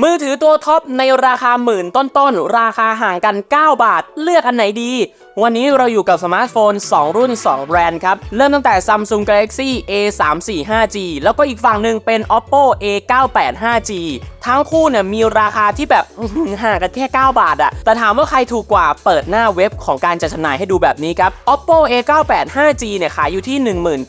มือถือตัวท็อปในราคาหมื่นต้นๆ ราคาห่างกัน 9 บาท เลือกอันไหนดี วันนี้เราอยู่กับสมาร์ทโฟน 2 รุ่น 2 แบรนด์ครับ เริ่มตั้งแต่ Samsung Galaxy A345G แล้วก็อีกฝั่งหนึ่งเป็น Oppo A985G ทั้งคู่เนี่ยมีราคาที่แบบห่างกันแค่ 9 บาทอะแต่ถามว่าใครถูกกว่าเปิดหน้าเว็บของการจัดจำหน่ายให้ดูแบบนี้ครับ Oppo A985G เนี่ยขายอยู่ที่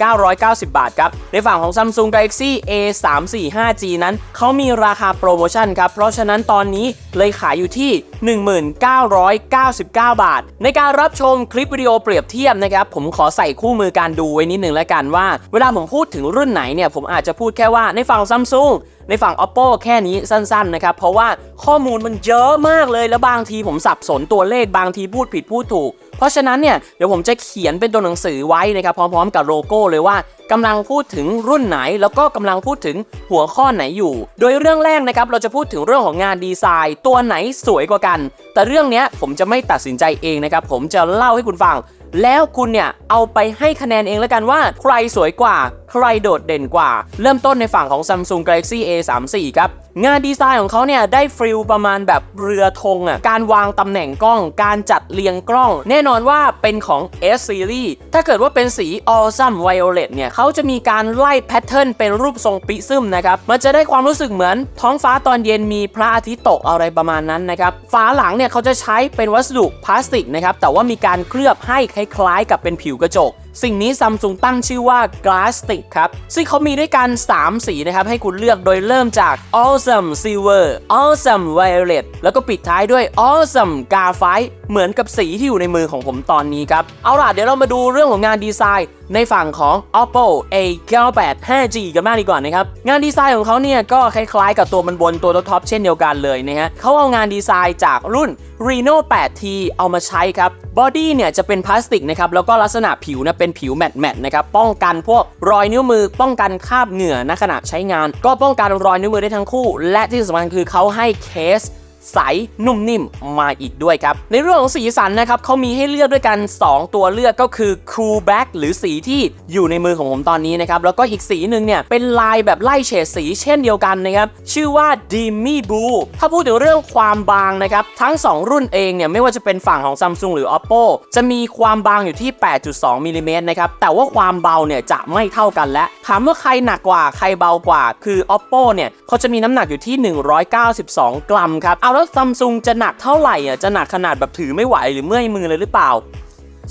1990 บาทครับ ในฝั่งของ Samsung Galaxy A345G นั้นเขามีราคาโปรโมชั่นครับ เพราะฉะนั้นตอนนี้เลยขายอยู่ที่ 1999 บาท ในการรับชมคลิปวิดีโอเปรียบเทียบนะครับ ผมขอใส่คู่มือการดูไว้นิดนึงแล้วกันว่า เวลาผมพูดถึงรุ่นไหนเนี่ย ผมอาจจะพูดแค่ว่าในฝั่งซัมซุงในฝั่ง Oppo แค่นี้สั้นๆนะครับ เพราะว่าข้อมูลมันเยอะมากเลย แล้วบางทีผมสับสนตัวเลขบางทีพูดผิดพูดถูก ราะฉะนั้นเนี่ยเดี๋ยวผมจะเขียนเป็นตัวหนังสือไว้นะครับพร้อม ๆ กับโลโก้เลยว่ากำลังพูดถึงรุ่นไหน แล้วก็กำลังพูดถึงหัวข้อไหนอยู่ โดยเรื่องแรกนะครับเราจะพูดถึงเรื่องของงานดีไซน์ ตัวไหนสวยกว่ากัน แต่เรื่องนี้ผมจะไม่ตัดสินใจเองนะครับผมจะเล่าให้คุณฟัง แล้วคุณเนี่ยเอาไปให้คะแนนเองแล้วกันว่าใครสวยกว่า ใครโดดเด่นกว่า เริ่มต้นในฝั่งของ Samsung Galaxy A34 ครับ งานดีไซน์ของเขาเนี่ย ได้ฟิลประมาณแบบเรือธงอะการวางตำแหน่งกล้อง การจัดเรียงกล้อง แน่นอนว่าเป็นของ S Series ถ้าเกิดว่าเป็นสี Awesome Violet เนี่ยเขาจะมีการไล่แพทเทิร์นเป็นรูปทรงปิซึมนะครับมันจะได้ความรู้สึกเหมือนท้องฟ้าตอนเย็นมีพระอาทิตย์ตกอะไรประมาณนั้นนะครับฝาหลังเนี่ยเขาจะใช้เป็นวัสดุพลาสติกนะครับแต่ว่ามีการเคลือบให้คล้ายๆ กับเป็นผิวกระจก สิ่งนี้ซัมซุงตั้งชื่อว่า Glasstic ครับ ซึ่งเขามีด้วยกัน 3 สีนะครับ ให้คุณเลือกโดยเริ่มจาก Awesome Silver Awesome Violet แล้วก็ปิดท้ายด้วย Awesome Graphite เหมือนกับสีที่อยู่ในมือของผมตอนนี้ครับ เอาล่ะเดี๋ยวเรามาดูเรื่องของงานดีไซน์ในฝั่งของ Oppo A98 5G กันบ้างดีกว่านะครับ งานดีไซน์ของเขาเนี่ยก็คล้ายๆกับตัวมันบนตัวท็อปเช่นเดียวกันเลยนะฮะเขาเอางานดีไซน์จากรุ่น Reno 8T เอามาใช้ครับบอดี้เนี่ยจะเป็นพลาสติกนะครับแล้วก็ลักษณะผิวนะเป็นผิวแมตต์แมตต์นะครับป้องกันพวกรอยนิ้วมือ ป้องกันคราบเหงื่อณขณะใช้งาน ก็ป้องกันรอยนิ้วมือได้ทั้งคู่ และที่สำคัญคือเขาให้เคส ใสนุ่มนิ่มมาอีกด้วยครับ ในเรื่องของสีสันนะครับเขามีให้เลือกด้วยกัน 2 ตัวเลือกก็คือ Cool Black หรือสีที่อยู่ในมือของผมตอนนี้นะครับ แล้วก็อีกสีหนึ่งเนี่ย เป็นลายแบบไล่เฉดสีเช่นเดียวกันนะครับ ชื่อว่า Dimmy Blue ถ้าพูดถึงเรื่องความบางนะครับ ทั้ง 2 รุ่นเองเนี่ย ไม่ว่าจะเป็นฝั่งของ Samsung หรือ Oppo จะมีความบางอยู่ที่ 8.2มิลลิเมตรนะครับแต่ว่าความเบาเนี่ยจะไม่เท่ากันและถามว่าใครหนักกว่าใครเบากว่า คือ Oppo เนี่ยเขาจะมีน้ำหนักอยู่ที่ 192 กรัมครับเอาแล้วซัมซุงจะหนักเท่าไหร่อะจะหนักขนาดแบบถือไม่ไหวหรือเมื่อยมือเลยหรือเปล่า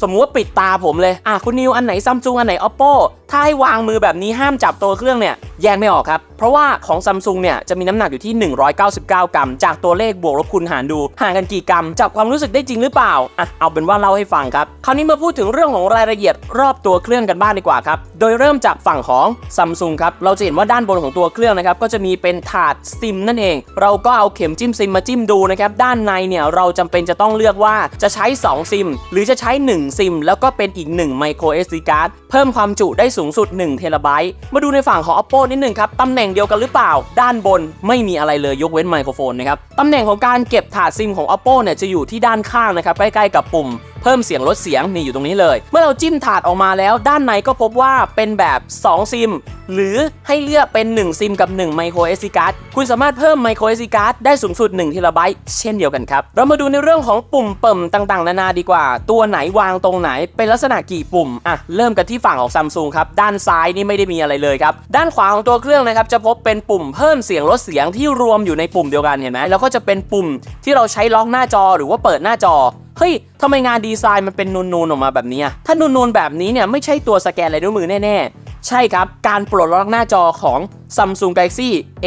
สมมุติว่าปิดตาผมเลยอะคุณนิวอันไหนซัมซุงอันไหน oppo ถ้าให้วางมือแบบนี้ห้ามจับตัวเครื่องเนี่ยแยกไม่ออกครับ เพราะว่าของซัมซุงเนี่ยจะมีน้ำหนักอยู่ที่ 199 กรัม จากตัวเลขบวกลบคูณหารดู ห่างกันกี่กรัม จับความรู้สึกได้จริงหรือเปล่าอะเอาเป็นว่าเล่าให้ฟังครับ คราวนี้มาพูดถึงเรื่องของรายละเอียดรอบตัวเครื่องกันบ้างดีกว่าครับ โดยเริ่มจากฝั่งของซัมซุงครับเราจะเห็นว่าด้านบนของตัวเครื่องนะครับก็จะมีเป็นถาดซิมนั่นเอง เราก็เอาเข็มจิ้มซิมมาจิ้มดูนะครับด้านในเนี่ยเราจำเป็นจะต้องเลือกว่าจะใช้ 2 ซิม หรือจะใช้ 1 ซิม แล้วก็เป็นอีก1 micro SD card เพิ่มความจุได้สูงสุด1เทราไบต์มาดูในฝั่งของ Oppo นิดหนึ่งครับ ตำแหน่งเดียวกันหรือเปล่า ด้านบนไม่มีอะไรเลยยกเว้นไมโครโฟนนะครับ ตำแหน่งของการเก็บถาดซิมของ Oppo เนี่ยจะอยู่ที่ด้านข้างนะครับใกล้ๆกับปุ่ม เพิ่มเสียงลดเสียงนี่อยู่ตรงนี้เลย เมื่อเราจิ้มถาดออกมาแล้วด้านในก็พบว่าเป็นแบบ2ซิมหรือให้เลือกเป็น 1 ซิมกับ1 micro SD card คุณสามารถเพิ่ม micro SD card ได้สูงสุด1 t b เช่นเดียวกันครับ เรามาดูในเรื่องของปุ่มเปิ่มต่างๆ นานาดีกว่า ตัวไหนวางตรงไหน เป็นลักษณะกี่ปุ่ม อะ เริ่มกันที่ฝั่งของ Samsung ครับ ด้านซ้ายนี่ไม่ได้มีอะไรเลยครับ ด้านขวาของตัวเครื่องนะครับ จะพบเป็นปุ่มเพิ่มเสียงลดเสียงที่รวมอยู่ในปุ่มเดียวกันเห็นไหมแล้วก็จะเป็นปุ่มที่เราใช้ล็อกหน้าจอหรือว่าเปิดหน้าจอ เฮ้ยทำไมงานดีไซน์มันเป็นนูนๆออกมาแบบนี้อะถ้านูนๆแบบนี้เนี่ยไม่ใช่ตัวสแกนลายนิ้วมือแน่ๆ ใช่ครับ การปลดล็อกหน้าจอของ Samsung Galaxy A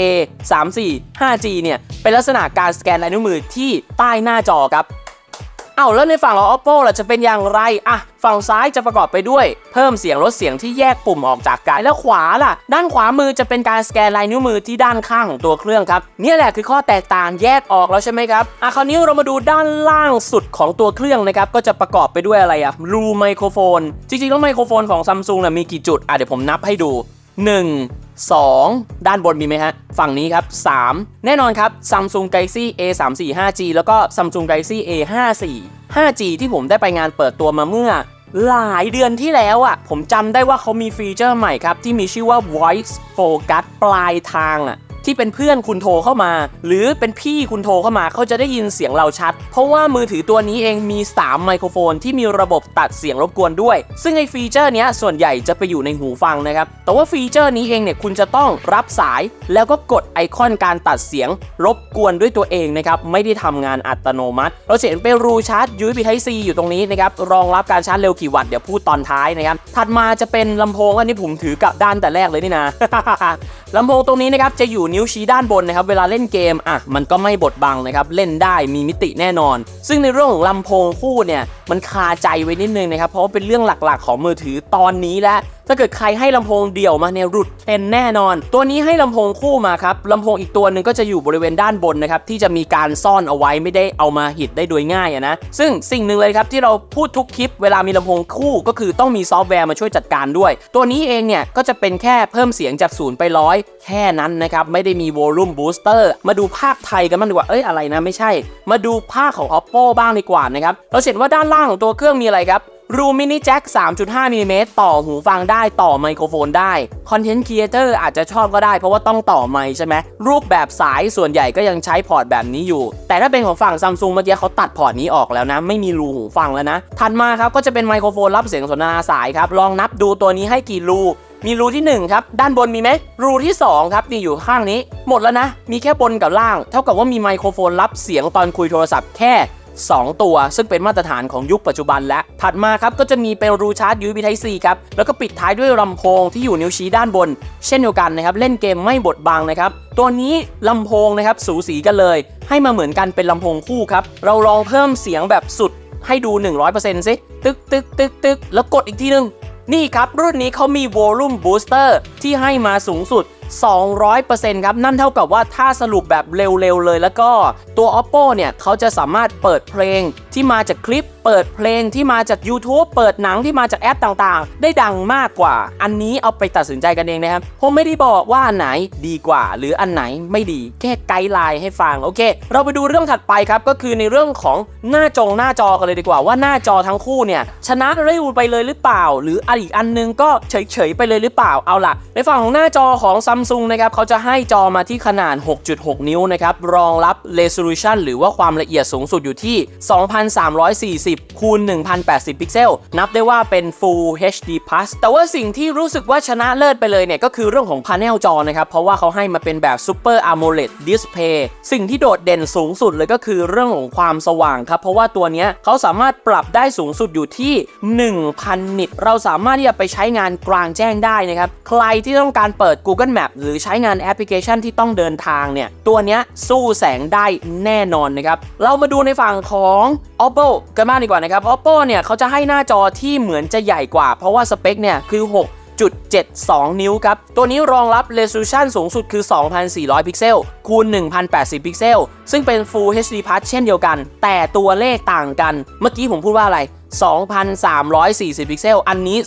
3 4 5G เนี่ยเป็นลักษณะการสแกนลายนิ้วมือที่ใต้หน้าจอครับ เอาแล้วในฝั่งของ Oppo ล่ะจะเป็นอย่างไรอะฝั่งซ้ายจะประกอบไปด้วย เพิ่มเสียงลดเสียงที่แยกปุ่มออกจากกันแล้วขวาล่ะ ด้านขวามือจะเป็นการสแกนลายนิ้วมือที่ด้านข้างของตัวเครื่องครับเนี่ยแหละคือข้อแตกต่างแยกออกแล้วใช่ไหมครับอะคราวนี้เรามาดูด้านล่างสุดของตัวเครื่องนะครับก็จะประกอบไปด้วยอะไรอะรูไมโครโฟน จริงๆแล้วไมโครโฟนของ Samsung น่ะมีกี่จุดอะเดี๋ยวผมนับให้ดู 1 2 ด้านบนมีไหมฮะ ฝั่งนี้ครับ 3 แน่นอนครับ Samsung Galaxy A345G แล้วก็ Samsung Galaxy A54 5G ที่ผมได้ไปงานเปิดตัวมาเมื่อ หลายเดือนที่แล้วอะ ผมจำได้ว่าเขามีฟีเจอร์ใหม่ครับ ที่มีชื่อว่า voice focus ปลายทางอะ ที่เป็นเพื่อนคุณโทรเข้ามา หรือเป็นพี่คุณโทรเข้ามาเขาจะได้ยินเสียงเราชัด เพราะว่ามือถือตัวนี้เองมี 3 ไมโครโฟนที่มีระบบตัดเสียงรบกวนด้วย ซึ่งไอฟีเจอร์นี้ส่วนใหญ่จะไปอยู่ในหูฟังนะครับ แต่ว่าฟีเจอร์นี้เองเนี่ยคุณจะต้องรับสายแล้วก็กดไอคอนการตัดเสียงรบกวนด้วยตัวเองนะครับไม่ได้ทำงานอัตโนมัติ เราเห็นเป็นรูชาร์จ USB Type C อยู่ตรงนี้นะครับรองรับการชาร์จเร็วกี่วัตต์เดี๋ยวพูดตอนท้ายนะครับถัดมาจะเป็นลำโพงอันนี้ผมถือกลับด้านแต่แรกเลยนี่นะลำโพงตรงนี้นะครับจะอยู่นิ้วชี้ด้านบนนะครับเวลาเล่นเกมอะมันก็ไม่บดบังนะครับเล่นได้มีมิติแน่นอน ซึ่งในเรื่องของลำโพงคู่เนี่ยมันคาใจไว้นิดนึงนะครับเพราะว่าเป็นเรื่องหลักๆ ของมือถือตอนนี้แล้ว ถ้าเกิดใครให้ลำโพงเดี่ยวมาเนี่ยหลุดเทรนแน่นอน ตัวนี้ให้ลำโพงคู่มาครับลำโพงอีกตัวหนึ่งก็จะอยู่บริเวณด้านบนนะครับที่จะมีการซ่อนเอาไว้ไม่ได้เอามาหิดได้โดยง่ายะนะซึ่งสิ่งหนึ่งเลยครับที่เราพูดทุกคลิปเวลามีลำโพงคู่ ก็คือต้องมีซอฟต์แวร์มาช่วยจัดการด้วย ตัวนี้เองเนี่ยก็จะเป็นแค่เพิ่มเสียงจากศูนย์ไปร้อยแค่นั้นนะครับไม่ได้มีวอลลุ่มบูสเตอร์มาดูภาคไทยกันบ้างดีกว่าเอ้ยอะไรนะไม่ใช่ มาดูภาคของ oppo บ้างดีกว่านะครับเราเห็นว่าด้านล่างของตัวเครื่องมีอะไรครับ รูมินิแจ็ค 3.5มิลลิเมตรต่อหูฟังได้ต่อไมโครโฟนได้ คอนเทนต์ครีเอเตอร์อาจจะชอบก็ได้เพราะว่าต้องต่อไมค์ใช่ไหม รูปแบบสายส่วนใหญ่ก็ยังใช้พอร์ตแบบนี้อยู่ แต่ถ้าเป็นของฝั่งซัมซุงเมื่อกี้เขาตัดพอร์ตนี้ออกแล้วนะ ไม่มีรูหูฟังแล้วนะ ถัดมาครับก็จะเป็นไมโครโฟนรับเสียงสนทนาสายครับ ลองนับดูตัวนี้ให้กี่รูมีรูที่ 1 ครับ ด้านบนมีไหม รูที่ 2 ครับนี่อยู่ข้างนี้ หมดแล้วนะ มีแค่บนกับล่าง เท่ากับว่ามีไมโครโฟนรับเสียงตอนคุยโทรศัพท์แค่ 2 ตัว ซึ่งเป็นมาตรฐานของยุคปัจจุบันและ ถัดมาครับก็จะมีเป็นรูชาร์จ USB Type C ครับแล้วก็ปิดท้ายด้วยลำโพงที่อยู่นิ้วชี้ด้านบน เช่นเดียวกันนะครับเล่นเกมไม่บดบังนะครับตัวนี้ลำโพงนะครับสูสีกันเลย ให้มาเหมือนกันเป็นลำโพงคู่ครับเราลองเพิ่มเสียงแบบสุดให้ดู 100%ซิตึกตึกตึกตึกแล้วกดอีกทีนึงนี่ครับรุ่นนี้เขามี Volume Booster ที่ให้มาสูงสุด 200%ครับ นั่นเท่ากับว่าถ้าสรุปแบบเร็วๆเลย แล้วก็ตัว Oppo เนี่ยเขาจะสามารถเปิดเพลงที่มาจากคลิป เปิดเพลงที่มาจาก YouTube เปิดหนังที่มาจากแอปต่างๆ ได้ดังมากกว่า อันนี้เอาไปตัดสินใจกันเองนะครับ ผมไม่ได้บอกว่าอันไหนดีกว่า หรืออันไหนไม่ดี แค่ไกด์ไลน์ให้ฟัง โอเค เราไปดูเรื่องถัดไปครับ ก็คือในเรื่องของหน้าจงหน้าจอกันเลยดีกว่า ว่าหน้าจอทั้งคู่เนี่ยชนะเร็วไปเลยหรือเปล่า หรืออีกอันนึงก็เฉยๆไปเลยหรือเปล่า เอาล่ะ ในฝั่งของหน้าจอของ Samsung นะครับเขาจะให้จอมาที่ขนาด 6.6 นิ้วนะครับรองรับ resolution หรือว่าความละเอียดสูงสุดอยู่ที่ 2340คูณ1080 พิกเซล นับได้ว่าเป็น Full HD Plus แต่ว่าสิ่งที่รู้สึกว่าชนะเลิศไปเลยเนี่ยก็คือเรื่องของพา n e l จอนะครับ เพราะว่าเขาให้มาเป็นแบบ Super AMOLED Display สิ่งที่โดดเด่นสูงสุดเลยก็คือเรื่องของความสว่างครับ เพราะว่าตัวนี้เขาสามารถปรับได้สูงสุดอยู่ที่ 1,000 นิต เราสามารถที่จะไปใช้งานกลางแจ้งได้นะครับ ใครที่ต้องการเปิด Google Map หรือใช้งานแอปพลิเคชันที่ต้องเดินทางเนี่ย ตัวนี้สู้แสงได้แน่นอนนะครับ เรามาดูในฝั่งของ Oppo กันมากดีกว่านะครับ Oppo เนี่ยเขาจะให้หน้าจอที่เหมือนจะใหญ่กว่า เพราะว่าสเปคเนี่ยคือ 6 1.72 นิ้วครับ ตัวนี้รองรับ resolution สูงสุดคือ 2,400 พิกเซล คูณ 1,080 พิกเซล ซึ่งเป็น Full HD Plus เช่นเดียวกัน แต่ตัวเลขต่างกัน เมื่อกี้ผมพูดว่าอะไร 2,340 พิกเซล อันนี้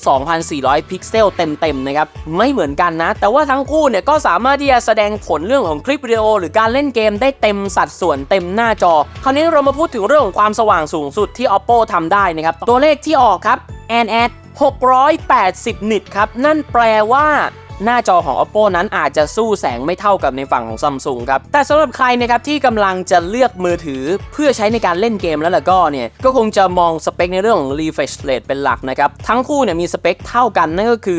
2,400 พิกเซลเต็มๆนะครับ ไม่เหมือนกันนะ แต่ว่าทั้งคู่เนี่ยก็สามารถที่จะแสดงผลเรื่องของคลิปวิดีโอ หรือการเล่นเกมได้เต็มสัดส่วนเต็มหน้าจอ คราวนี้เรามาพูดถึงเรื่องของความสว่างสูงสุดที่ Oppo ทำได้นะครับ ตัวเลขที่ออกครับ a n a d 680 นิตครับ นั่นแปลว่า หน้าจอของ Oppo นั้นอาจจะสู้แสงไม่เท่ากับในฝั่งของ Samsung ครับ แต่สำหรับใครนะครับที่กำลังจะเลือกมือถือเพื่อใช้ในการเล่นเกมแล้วล่ะก็เนี่ย ก็คงจะมองสเปคในเรื่องของ refresh rate เป็นหลักนะครับ ทั้งคู่เนี่ยมีสเปคเท่ากันนั่นก็คือ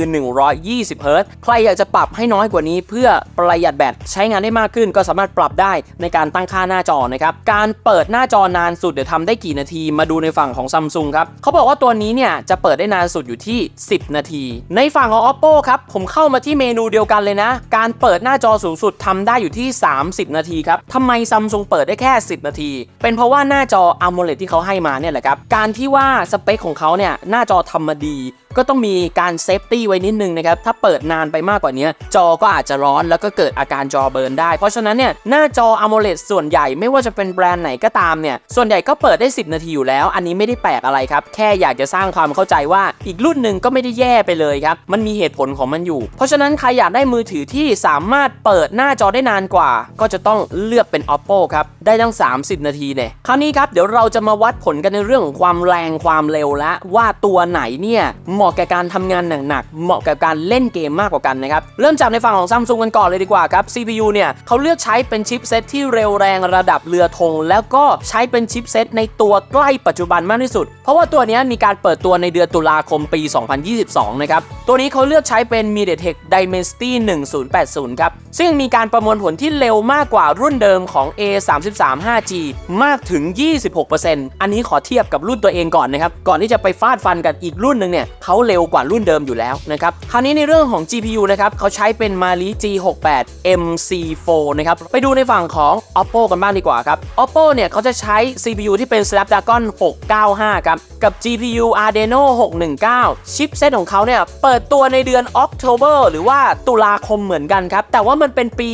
120 Hz ใครอยากจะปรับให้น้อยกว่านี้เพื่อประหยัดแบตใช้งานได้มากขึ้น ก็สามารถปรับได้ในการตั้งค่าหน้าจอนะครับการเปิดหน้าจอนานสุดเดี๋ยวทำได้กี่นาทีมาดูในฝั่งของ Samsung ครับเขาบอกว่าตัวนี้เนี่ยจะเปิดได้นานสุดอยู่ที่ 10 นาที ในฝั่งของ Oppo ครับผมเข้ามาที่ที่เมนูเดียวกันเลยนะ การเปิดหน้าจอสูงสุดทำได้อยู่ที่ 30 นาทีครับทำไมซัมซุงเปิดได้แค่ 10 นาที เป็นเพราะว่าหน้าจอ AMOLED ที่เขาให้มาเนี่ยแหละครับ การที่ว่าสเปคของเขาเนี่ยหน้าจอทำมาดีก็ต้องมีการเซฟตี้ไว้นิดนึงนะครับ ถ้าเปิดนานไปมากกว่านี้ จอก็อาจจะร้อนแล้วก็เกิดอาการจอเบิร์นได้ เพราะฉะนั้นเนี่ยหน้าจอ AMOLED ส่วนใหญ่ไม่ว่าจะเป็นแบรนด์ไหนก็ตามเนี่ย ส่วนใหญ่ก็เปิดได้ 10 นาทีอยู่แล้ว อันนี้ไม่ได้แปลกอะไรครับ แค่อยากจะสร้างความเข้าใจว่าอีกรุ่นหนึ่งก็ไม่ได้แย่ไปเลยครับ มันมีเหตุผลของมันอยู่ เพราะฉะนั้นใครอยากได้มือถือที่สามารถเปิดหน้าจอได้นานกว่า ก็จะต้องเลือกเป็น Oppo ครับ ได้ตั้ง 30 นาทีเนี่ยคราวนี้ครับเดี๋ยวเราจะมาวัดผลกันในเรื่องของความแรงความเร็วและว่าตัวไหนเนี่ยเหมาะแก่การทำงานหนักๆเหมาะกับการเล่นเกมมากกว่ากันนะครับ เริ่มจากในฝั่งของซัมซุงกันก่อนเลยดีกว่าครับ CPU เนี่ยเขาเลือกใช้เป็นชิปเซตที่เร็วแรงระดับเรือธงแล้วก็ใช้เป็นชิปเซตในตัวใกล้ปัจจุบันมากที่สุด เพราะว่าตัวนี้มีการเปิดตัวในเดือนตุลาคมปี 2022 นะครับ ตัวนี้เขาเลือกใช้เป็น MediaTek Dimensity 1080 ครับ ซึ่งมีการประมวลผลที่เร็วมากกว่ารุ่นเดิมของ A33 5G มากถึง 26%อันนี้ขอเทียบกับรุ่นตัวเองก่อนนะครับ ก่อนที่จะไปฟาดฟันกันอีกรุ่นหนึ่งเนี่ยเขาเร็วกว่ารุ่นเดิมอยู่แล้วนะครับ คราวนี้ในเรื่องของ GPU นะครับเขาใช้เป็น Mali G68 MC4 นะครับ ไปดูในฝั่งของ Oppo กันบ้างดีกว่าครับ Oppo เนี่ยเขาจะใช้ CPU ที่เป็น Snapdragon 695 ครับกับ GPU Adreno 619 ชิปเซตของเขาเนี่ยเปิดตัวในเดือน October หรือว่าตุลาคมเหมือนกันครับ แต่ว่ามันเป็นปี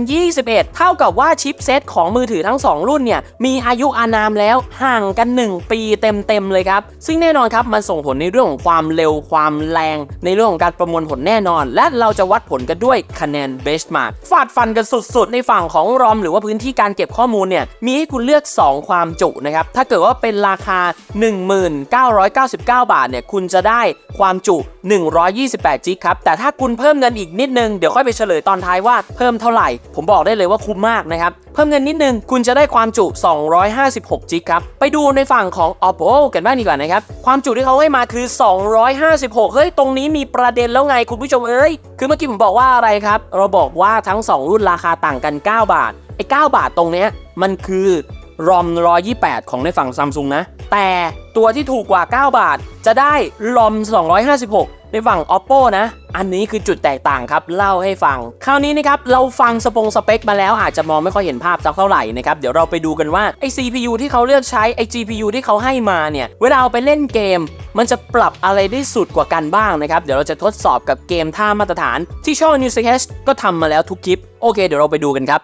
2021 เท่ากับว่าชิปเซตของมือถือทั้ง 2 รุ่นเนี่ยมีอายุอานามแล้วห่างกัน 1 ปีเต็มๆเลยครับ ซึ่งแน่นอนครับมันส่งผลในเรื่องของความเร็วความแรง ในเรื่องของการประมวลผลแน่นอน และเราจะวัดผลกันด้วยคะแนน benchmark ฟาดฟันกันสุดๆ ในฝั่งของ ROM หรือว่าพื้นที่การเก็บข้อมูลเนี่ยมีให้คุณเลือก 2 ความจุนะครับถ้าเกิดว่าเป็นราคา1999 บาทเนี่ยคุณจะได้ความจุ 128 g ครับ แต่ถ้าคุณเพิ่มเงินอีกนิดนึง เดี๋ยวค่อยไปเฉลยตอนท้ายว่าเพิ่มเท่าไหร่ ผมบอกได้เลยว่าคุ้มมากนะครับ เพิ่มเงินนิดนึง คุณจะได้ความจุ 256 g ครับ ไปดูในฝั่งของ Oppo กันบ้างดีกว่านะครับ ความจุที่เขาให้มาคือ 256 เฮ้ย ตรงนี้มีประเด็นแล้วไงคุณผู้ชมเอ้ย คือเมื่อกี้ผมบอกว่าอะไรครับ เราบอกว่าทั้ง 2 รุ่นราคาต่างกัน 9 บาท ไอ้ 9 บาทตรงเนี้ยมันคือ ROM 128 ของในฝั่งซัมซุงนะ แต่ตัวที่ถูกกว่า 9 บาท จะได้ ROM 256 ในฝั่ง Oppo นะ อันนี้คือจุดแตกต่างครับ เล่าให้ฟัง คราวนี้นะครับ เราฟังสปงสเปคมาแล้วอาจจะมองไม่ค่อยเห็นภาพสักเท่าไหร่นะครับ เดี๋ยวเราไปดูกันว่าไอ้ CPU ที่เขาเลือกใช้ไอ้ GPU ที่เขาให้มาเนี่ย เวลาเอาไปเล่นเกม มันจะปรับอะไรได้สุดกว่ากันบ้างนะครับ เดี๋ยวเราจะทดสอบกับเกมท่ามาตรฐาน ที่ช่อง New c h ก็ทำมาแล้วทุกคลิป โอเค เดี๋ยวเราไปดูกันครับ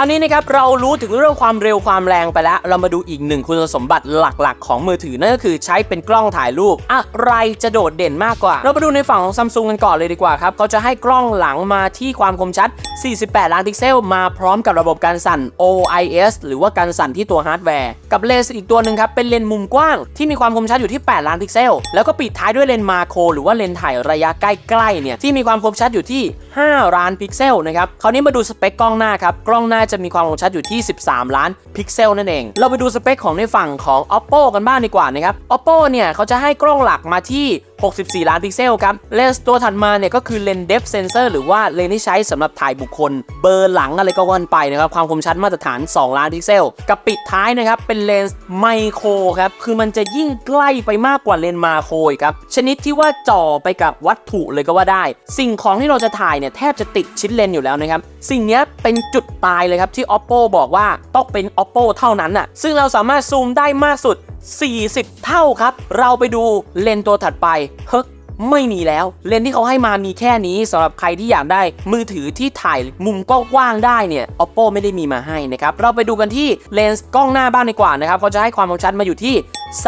ราวนี้นะครับเรารู้ถึงเรื่องความเร็วความแรงไปแล้ว เรามาดูอีกหนึ่งคุณสมบัติหลักๆ ของมือถือนั่นก็คือใช้เป็นกล้องถ่ายรูป อะไรจะโดดเด่นมากกว่า เราไปดูในฝั่งของซัมซุงกันก่อนเลยดีกว่าครับเขาจะให้กล้องหลังมาที่ความคมชัด 48 ล้านพิกเซล มาพร้อมกับระบบการสั่น OIS หรือว่าการสั่นที่ตัวฮาร์ดแวร์ กับเลนส์อีกตัวหนึ่งครับเป็นเลนส์มุมกว้างที่มีความคมชัดอยู่ที่ 8 ล้านพิกเซล แล้วก็ปิดท้ายด้วยเลนส์มาโครหรือว่าเลนส์ถ่ายระยะใกล้ๆเนี่ยที่มีความคมชัดอยู่ที่ 5 ล้านพิกเซลนะครับคราวนี้มาดูสเปคกล้องหน้าครับกล้องหน้าจะมีความคมชัดอยู่ที่ 13 ล้านพิกเซลนั่นเอง เราไปดูสเปคของในฝั่งของ Oppo กันบ้างดีกว่านะครับ Oppo เนี่ยเขาจะให้กล้องหลักมาที่ 64 ล้านพิกเซลครับ เลนส์ตัวถัดมาเนี่ยก็คือเลนส์ depth sensor หรือว่าเลนส์ที่ใช้สำหรับถ่ายบุคคล เบอร์หลังอะไรก็ว่าไปนะครับความคมชัดมาตรฐาน 2 ล้านพิกเซล กับปิดท้ายนะครับเป็นเลนส์ไมโครครับคือมันจะยิ่งใกล้ไปมากกว่าเลนส์มาโครครับชนิดที่ว่าจ่อไปกับวัตถุเลยก็ว่าได้ สิ่งของที่เราจะถ่ายเนี่ยแทบจะติดชิ้นเลนส์อยู่แล้วนะครับสิ่งนี้เป็นจุดตายเลยครับที่ Oppo บอกว่าต้องเป็น Oppo เท่านั้นน่ะซึ่งเราสามารถซูมได้มากสุด 40 เท่าครับ เราไปดูเลนส์ตัวถัดไปเฮ้ไม่มีแล้ว เลนส์ที่เขาให้มามีแค่นี้สำหรับใครที่อยากได้มือถือที่ถ่ายมุมกว้างๆได้เนี่ย Oppo ไม่ได้มีมาให้นะครับ เราไปดูกันที่เลนส์กล้องหน้าบ้างดีกว่านะครับเขาจะให้ความคมชัดมาอยู่ที่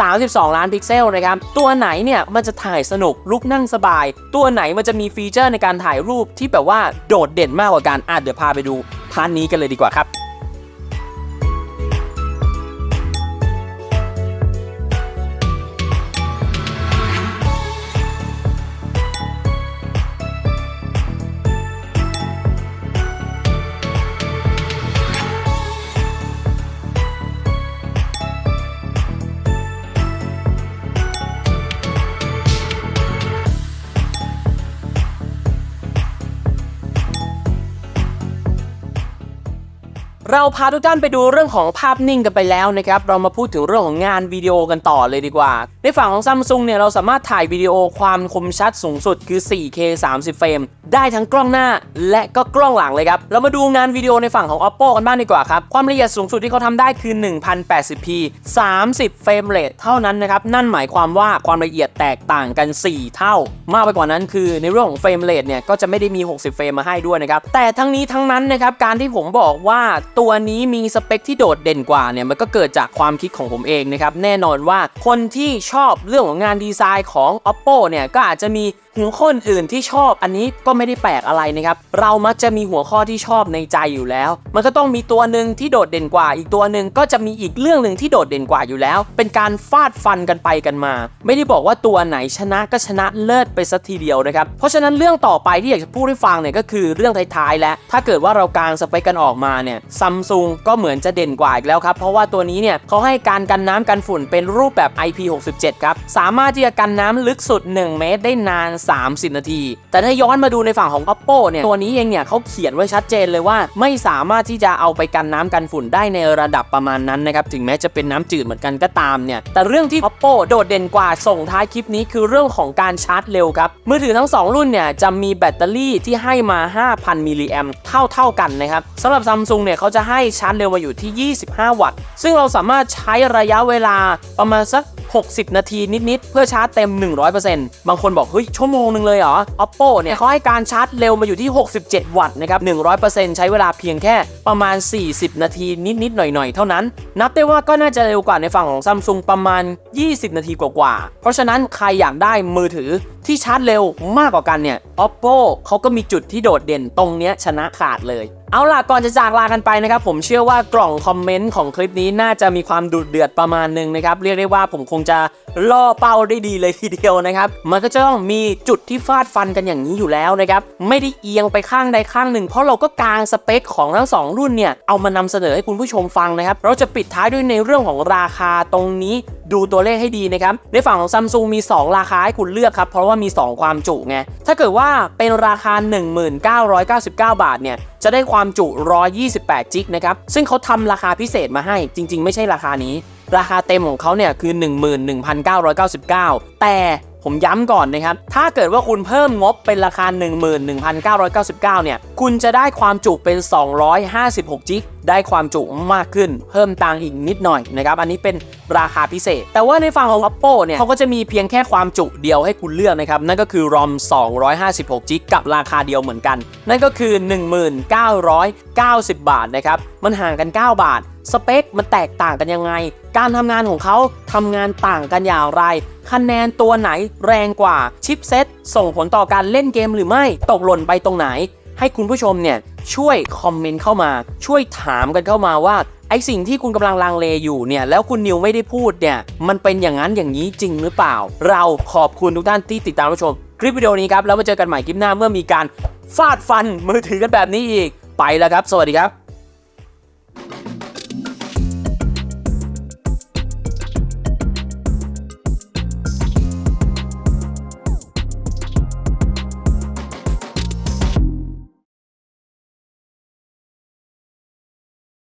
32 ล้านพิกเซลนะครับ ตัวไหนเนี่ยมันจะถ่ายสนุกลุกนั่งสบาย ตัวไหนมันจะมีฟีเจอร์ในการถ่ายรูปที่แบบว่าโดดเด่นมากกว่ากันอะเดี๋ยวพาไปดูพาร์ทนี้กันเลยดีกว่าครับ เราพาทุกท่านไปดูเรื่องของภาพนิ่งกันไปแล้วนะครับ เรามาพูดถึงเรื่องของงานวิดีโอกันต่อเลยดีกว่า ในฝั่งของซัมซุงเนี่ยเราสามารถถ่ายวิดีโอความคมชัดสูงสุดคือ 4K 30 เฟรม ได้ทั้งกล้องหน้าและก็กล้องหลังเลยครับ เรามาดูงานวิดีโอในฝั่งของ Oppo กันบ้างดีกว่าครับ ความละเอียดสูงสุดที่เขาทำได้คือ 1080p 30 เฟรมเรทเท่านั้นนะครับ นั่นหมายความว่าความละเอียดแตกต่างกัน 4 เท่า มากไปกว่านั้นคือในเรื่องของเฟรมเรทเนี่ยก็จะไม่ได้มี 60 เฟรมมาให้ด้วยนะครับ แต่ทั้งนี้ทั้งนั้นนะครับการที่ผมบอกว่าตัวนี้มีสเปคที่โดดเด่นกว่าเนี่ยมันก็เกิดจากความคิดของผมเองนะครับแน่นอนว่าคนที่ชอบเรื่องของงานดีไซน์ของ Oppo เนี่ยก็อาจจะมีหัวข้ออื่นที่ชอบอันนี้ก็ไม่ได้แปลกอะไรนะครับ เรามักจะมีหัวข้อที่ชอบในใจอยู่แล้ว มันก็ต้องมีตัวหนึ่งที่โดดเด่นกว่า อีกตัวหนึ่งก็จะมีอีกเรื่องหนึ่งที่โดดเด่นกว่าอยู่แล้ว เป็นการฟาดฟันกันไปกันมา ไม่ได้บอกว่าตัวไหนชนะก็ชนะเลิศไปสักทีเดียวนะครับ เพราะฉะนั้นเรื่องต่อไปที่อยากจะพูดให้ฟังเนี่ยก็คือเรื่องท้ายๆแล้ว ถ้าเกิดว่าเรากางสเปคกันออกมาเนี่ยซัมซุงก็เหมือนจะเด่นกว่าอีกแล้วครับ เพราะว่าตัวนี้เนี่ยเขาให้การกันน้ำกันฝุ่นเป็นรูปแบบ IP67 ครับ สามารถที่จะกันน้ำลึกสุด 1 เมตรได้นาน30 นาที แต่ถ้าย้อนมาดูในฝั่งของ Oppo เนี่ย ตัวนี้เองเนี่ยเขาเขียนไว้ชัดเจนเลยว่า ไม่สามารถที่จะเอาไปกันน้ำกันฝุ่นได้ในระดับประมาณนั้นนะครับ ถึงแม้จะเป็นน้ำจืดเหมือนกันก็ตามเนี่ย แต่เรื่องที่ Oppo โดดเด่นกว่าส่งท้ายคลิปนี้คือเรื่องของการชาร์จเร็วครับ มือถือทั้ง 2 รุ่นเนี่ยจะมีแบตเตอรี่ที่ให้มา 5,000 มิลลิแอมเท่าเท่าๆกันนะครับสำหรับซัมซุงเนี่ยเขาจะให้ชาร์จเร็วมาอยู่ที่ 25 วัตต์ ซึ่งเราสามารถใช้ระยะเวลาประมาณสัก 60 นาทีนิดๆ เพื่อชาร์จเต็ม 100%บางคนบอก เฮ้ยชั่วโมงหนึ่งเลยเหรอ Oppo เนี่ยเขาให้การชาร์จเร็วมาอยู่ที่ 67 วัตต์นะครับ 100%ใช้เวลาเพียงแค่ประมาณ 40 นาทีนิดๆหน่อยๆ เท่านั้น นับได้ว่าก็น่าจะเร็วกว่าในฝั่งของซัมซุงประมาณ 20 นาทีกว่าๆ เพราะฉะนั้นใครอยากได้มือถือที่ชาร์จเร็วมากกว่ากันเนี่ย Oppo เขาก็มีจุดที่โดดเด่นตรงเนี้ยชนะขาดเลยเอาล่ะก่อนจะจากลากันไปนะครับผมเชื่อว่ากล่องคอมเมนต์ของคลิปนี้น่าจะมีความดุเดือดประมาณหนึ่งนะครับเรียกได้ว่าผมคงจะล่อเป้าได้ดีเลยทีเดียวนะครับมันก็จะต้องมีจุดที่ฟาดฟันกันอย่างนี้อยู่แล้วนะครับไม่ได้เอียงไปข้างใดข้างหนึ่ง เพราะเราก็กางสเปคของทั้งสองรุ่นเนี่ยเอามานำเสนอให้คุณผู้ชมฟังนะครับเราจะปิดท้ายด้วยในเรื่องของราคาตรงนี้ดูตัวเลขให้ดีนะครับในฝั่งของซัมซุงมี 2 ราคาให้คุณเลือกครับเพราะว่ามี 2 ความจุไง ถ้าเกิดว่าเป็นราคา 1999 บาทเนี่ย จะได้ความจุ 128 จิกนะครับ ซึ่งเขาทำราคาพิเศษมาให้ จริง ๆ ไม่ใช่ราคานี้ ราคาเต็มของเขาเนี่ยคือ 11,999 แต่ ผมย้ำก่อนนะครับ ถ้าเกิดว่าคุณเพิ่มงบเป็นราคา 11,999 เนี่ย คุณจะได้ความจุเป็น 256จิกได้ความจุมากขึ้น เพิ่มตังอีกนิดหน่อยนะครับ อันนี้เป็นราคาพิเศษ แต่ว่าในฝั่งของ Oppo เนี่ยเขาก็จะมีเพียงแค่ความจุเดียวให้คุณเลือกนะครับ นั่นก็คือ ROM 256จิกกับราคาเดียวเหมือนกัน นั่นก็คือ 1990 บาทนะครับ มันห่างกัน 9 บาท สเปคมันแตกต่างกันยังไง การทำงานของเขาทำงานต่างกันอย่างไร คะแนนตัวไหนแรงกว่า ชิปเซ็ตส่งผลต่อการเล่นเกมหรือไม่ ตกหล่นไปตรงไหน ให้คุณผู้ชมเนี่ยช่วยคอมเมนต์เข้ามา ช่วยถามกันเข้ามาว่าไอสิ่งที่คุณกำลังลังเลอยู่เนี่ยแล้วคุณนิวไม่ได้พูดเนี่ยมันเป็นอย่างนั้นอย่างนี้จริงหรือเปล่า เราขอบคุณทุกท่านที่ติดตามรับชม คลิปวิดีโอนี้ครับ แล้วมาเจอกันใหม่คลิปหน้าเมื่อมีการฟาดฟันมือถือกันแบบนี้อีก ไปแล้วครับ สวัสดีครับ